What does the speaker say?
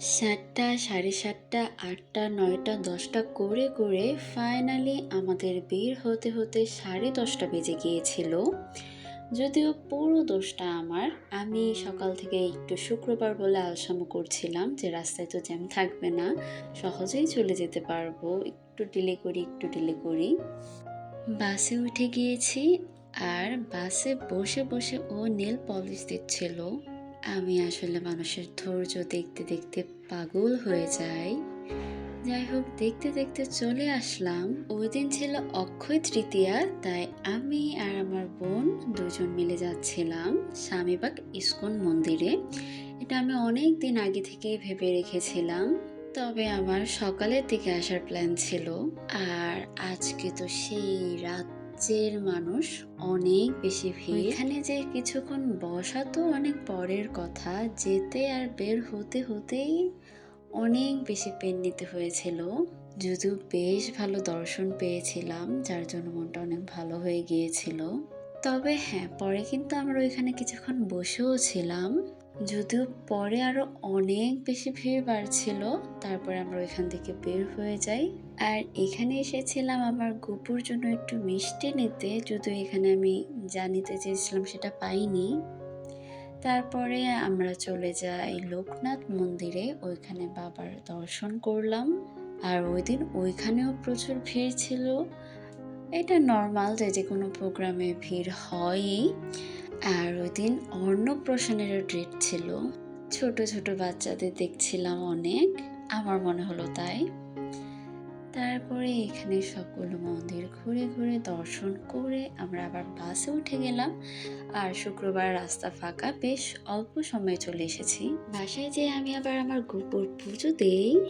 সাতটা, সাড়ে সাতটা, আটটা, নয়টা, দশটা করে করে ফাইনালি আমাদের বের হতে হতে সাড়ে দশটা বেজে গিয়েছিল। যদিও পুরো দোষটা আমার, আমি সকাল থেকে একটু শুক্রবার বলে আলসামো করছিলাম যে রাস্তায় তো জ্যাম থাকবে না, সহজেই চলে যেতে পারব, একটু ডিলে করি, একটু ডিলে করি। বাসে উঠে গিয়েছি আর বাসে বসে বসে ও নীল পলিশ দিচ্ছিল। আমি আসলে মানুষের ধৈর্য দেখতে দেখতে পাগল হয়ে যাই। যাই হোক, দেখতে দেখতে চলে আসলাম। ওই দিন ছিল অক্ষয় তৃতীয়া, তাই আমি আর আমার বোন দুজন মিলে যাচ্ছিলাম স্বামীবাগ ইস্কন মন্দিরে। এটা আমি অনেক দিন আগে থেকেই ভেবে রেখেছিলাম, তবে আমার সকালের দিকে আসার প্ল্যান ছিল। আর আজকে তো সেই রাজ্যের মানুষ অনেক বেশি ভিড়। এখানে যে কিছুক্ষণ বসা তো অনেক পরের কথা। যেতে আর বের হতে হতেই অনেক বেশি পেন নিতে হয়েছিল। যদিও বেশ ভালো দর্শন পেয়েছিলাম, যার জন্য মনটা অনেক ভালো হয়ে গিয়েছিল। তবে হ্যাঁ পরে কিন্তু আমরা ওইখানে কিছুক্ষণ বসেও ছিলাম। যদিও পরে আরও অনেক বেশি ভিড় বাড়ছিল, তারপরে আমরা ওইখান থেকে বের হয়ে যাই। আর এখানে এসেছিলাম আমার গুপুর জন্য একটু মিষ্টি নিতে, যদিও এখানে আমি যা নিতে চেয়েছিলাম সেটা পাইনি। তারপরে আমরা চলে যাই লোকনাথ মন্দিরে, ওইখানে বাবার দর্শন করলাম। আর ওই দিন ওইখানেও প্রচুর ভিড় ছিল। এটা নর্মাল যে যে কোনো প্রোগ্রামে ভিড় হয়ই। আর ওই দিন অন্নপ্রাশনেরও ডেট ছিল। ছোট ছোট বাচ্চাদের দেখছিলাম অনেক। আমার মনে হলো তাই। তারপরে এখানে সবগুলো মন্দির ঘুরে ঘুরে দর্শন করে আমরা আবার বাসে উঠে গেলাম। আর শুক্রবার রাস্তা ফাঁকা, বেশ অল্প সময়ে চলে এসেছি। বাসায় যেয়ে আমি আবার আমার গোপুর পুজো দেই।